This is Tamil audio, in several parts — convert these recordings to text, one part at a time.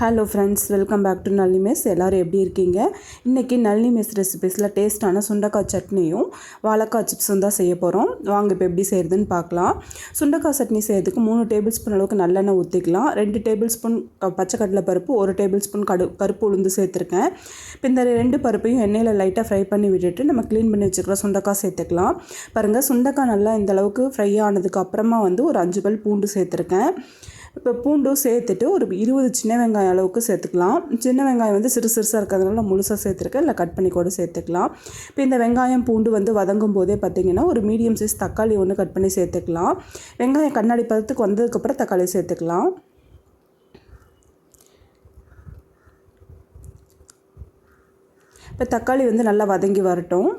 Hello friends welcome back to Nalli mess எல்லோரும் எப்படி இருக்கீங்க? இன்றைக்கி நல்லி மெஸ் ரெசிபிஸில் டேஸ்ட்டான சுண்டக்காய் சட்னியும் வாழைக்காய் சிப்ஸும் தான் செய்ய போகிறோம் வாங்க இப்போ எப்படி செய்கிறதுன்னு பார்க்கலாம். சுண்டக்காய் சட்னி செய்கிறதுக்கு மூணு டேபிள் ஸ்பூன் அளவுக்கு நல்லெண்ணெய் ஊற்றிக்கலாம் ரெண்டு டேபிள் ஸ்பூன் பச்சைக்கடலை பருப்பு ஒரு டேபிள் ஸ்பூன் கடு கருப்பு உளுந்து சேர்த்துருக்கேன். இப்போ இந்த ரெண்டு பருப்பையும் எண்ணெயில் லைட்டாக ஃப்ரை பண்ணி விட்டுட்டு நம்ம க்ளீன் பண்ணி வச்சுக்கிற சுண்டக்காய் சேர்த்துக்கலாம். பாருங்கள் சுண்டக்காய் நல்லா இந்த அளவுக்கு ஃப்ரை ஆனதுக்கு அப்புறமா வந்து ஒரு அஞ்சு பல் பூண்டு சேர்த்துருக்கேன். இப்போ பூண்டும் சேர்த்துட்டு ஒரு இருபது சின்ன வெங்காயம் அளவுக்கு சேர்த்துக்கலாம். சின்ன வெங்காயம் வந்து சிறு சிறுசாக இருக்கிறதுனால முழுசாக சேர்த்துருக்கேன். இல்லை கட் பண்ணி கூட சேர்த்துக்கலாம். இப்போ இந்த வெங்காயம் பூண்டு வந்து வதங்கும் போதே பார்த்திங்கன்னா ஒரு மீடியம் சைஸ் தக்காளி ஒன்று கட் பண்ணி சேர்த்துக்கலாம். வெங்காயம் கண்ணாடி பதத்துக்கு வந்ததுக்கப்புறம் தக்காளி சேர்த்துக்கலாம். இப்போ தக்காளி வந்து நல்லா வதங்கி வரட்டும்.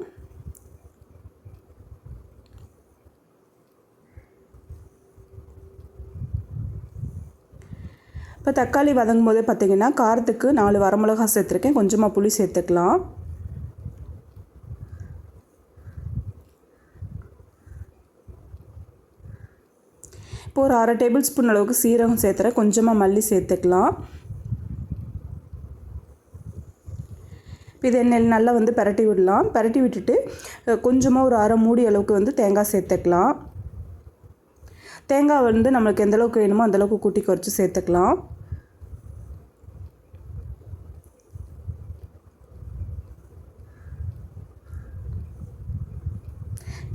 இப்போ தக்காளி வதங்கும் போதே பார்த்திங்கன்னா காரத்துக்கு நாலு வரமிளகா சேர்த்துருக்கேன். கொஞ்சமாக புளி சேர்த்துக்கலாம். இப்போ ஒரு அரை டேபிள் ஸ்பூன் அளவுக்கு சீரகம் சேர்த்துறேன். கொஞ்சமாக மல்லி சேர்த்துக்கலாம். இப்போ இதை நெல் நல்லா வந்து பரட்டி விடலாம். பரட்டி விட்டுட்டு கொஞ்சமாக ஒரு அரை மூடி அளவுக்கு வந்து தேங்காய் சேர்த்துக்கலாம். தேங்காய் வந்து நம்மளுக்கு எந்தளவுக்கு வேணுமோ அந்தளவுக்கு கூட்டி குறைச்சி சேர்த்துக்கலாம்.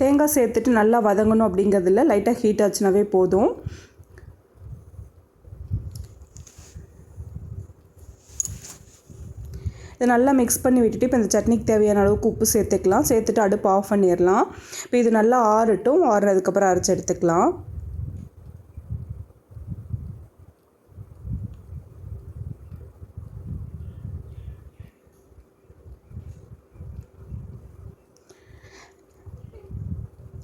தேங்காய் சேர்த்துட்டு நல்லா வதங்கணும் அப்படிங்கிறதுல லைட்டாக ஹீட் ஆச்சுனாவே போதும். இதை நல்லா மிக்ஸ் பண்ணி விட்டுட்டு இப்போ இந்த சட்னிக்கு தேவையான அளவுக்கு உப்பு சேர்த்துக்கலாம். சேர்த்துட்டு அடுப்பு ஆஃப் பண்ணிடலாம். இப்போ இது நல்லா ஆறட்டும். ஆறுனதுக்கப்புறம் அரைச்சி எடுத்துக்கலாம்.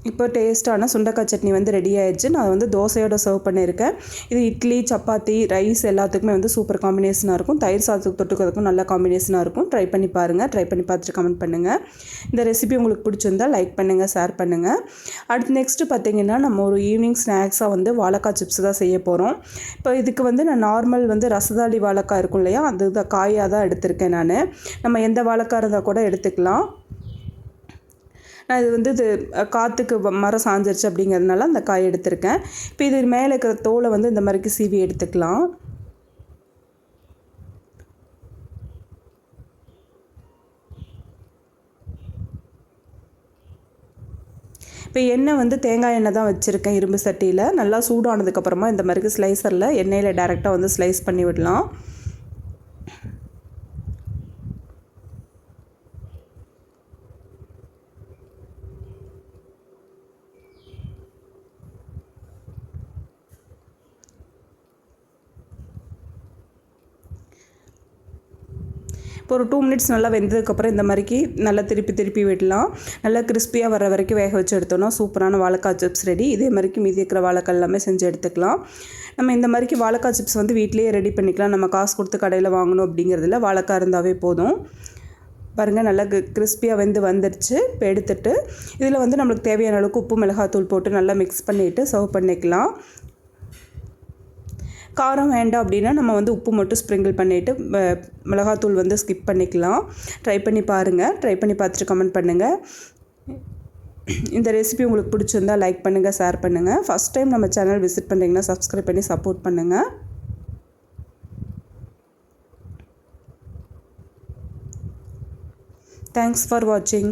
இப்போ டேஸ்ட்டான சுண்டக்காய் சட்னி வந்து ரெடி ஆயிடுச்சு. நான் வந்து தோசையோட சர்வ் பண்ணியிருக்கேன். இது இட்லி சப்பாத்தி ரைஸ் எல்லாத்துக்குமே வந்து சூப்பர் காம்பினேஷனாக இருக்கும். தயிர் சாதத்துக்கு தொட்டுக்கிறதுக்கும் நல்ல காம்பினேஷனாக இருக்கும். ட்ரை பண்ணி பாருங்கள் ட்ரை பண்ணி பார்த்துட்டு கமெண்ட் பண்ணுங்கள் இந்த ரெசிபி உங்களுக்கு பிடிச்சிருந்தால் லைக் பண்ணுங்கள் ஷேர் பண்ணுங்கள் அடுத்து நெக்ஸ்ட்டு பார்த்திங்கன்னா நம்ம ஒரு ஈவினிங் ஸ்நாக்ஸாக வந்து வாழைக்காய் சிப்ஸ் தான் செய்ய போகிறோம் இப்போ இதுக்கு வந்து நான் நார்மல் வந்து ரசதாளி வாழைக்காய் இருக்கும் இல்லையா? அது காயாக தான் எடுத்திருக்கேன் நான். நம்ம எந்த வாழைக்காய் இருந்தால் கூட எடுத்துக்கலாம். நான் இது வந்து இது காற்றுக்கு மரம் சாஞ்சிருச்சு அப்படிங்கிறதுனால அந்த காய் எடுத்திருக்கேன். இப்போ இது மேலே இருக்கிற தோலை வந்து இந்த மாதிரிக்கு சீவி எடுத்துக்கலாம். இப்போ எண்ணெய் வந்து தேங்காய் எண்ணெய் தான் வச்சுருக்கேன் இரும்பு சட்டியில். நல்லா சூடானதுக்கப்புறமா இந்த மாதிரிக்கு ஸ்லைசரில் எண்ணெயில் டேரெக்டாக வந்து ஸ்லைஸ் பண்ணி விடலாம். இப்போ ஒரு டூ மினிட்ஸ் நல்லா வெந்ததுக்கப்புறம் இந்த மாதிரிக்கு நல்லா திருப்பி திருப்பி விடலாம். நல்லா கிறிஸ்பியாக வர வரைக்கும் வேக வச்சு எடுத்தோம்னா சூப்பரான வாழைக்காய் சிப்ஸ் ரெடி இதே மாதிரிக்கு மீதி இருக்கிற வாழைக்காய் எல்லாமே செஞ்சு எடுத்துக்கலாம். நம்ம இந்த மாதிரிக்கு வாழைக்காய் சிப்ஸ் வந்து வீட்லேயே ரெடி பண்ணிக்கலாம். நம்ம காசு கொடுத்து கடையில் வாங்கணும் அப்படிங்கிறதுல வாழைக்காய் இருந்தாவே போதும். பாருங்கள் நல்லா கிறிஸ்பியாக வந்து வந்துடுச்சு இப்போ எடுத்துட்டு இதில் வந்து நம்மளுக்கு தேவையான அளவுக்கு உப்பு மிளகாத்தூள் போட்டு நல்லா மிக்ஸ் பண்ணிவிட்டு சர்வ் பண்ணிக்கலாம். காரம் வேண்டாம் அப்படின்னா நம்ம வந்து உப்பு மட்டும் ஸ்ப்ரிங்கிள் பண்ணிவிட்டு மிளகாத்தூள் வந்து ஸ்கிப் பண்ணிக்கலாம். ட்ரை பண்ணி பாருங்கள் ட்ரை பண்ணி பார்த்துட்டு கமெண்ட் பண்ணுங்கள் இந்த ரெசிபி உங்களுக்கு பிடிச்சிருந்தால் லைக் பண்ணுங்கள் ஷேர் பண்ணுங்கள் ஃபஸ்ட் டைம் நம்ம சேனல் விசிட் பண்ணுறீங்கன்னா சப்ஸ்கிரைப் பண்ணி சப்போர்ட் பண்ணுங்கள் தேங்க்ஸ் ஃபார் வாட்சிங்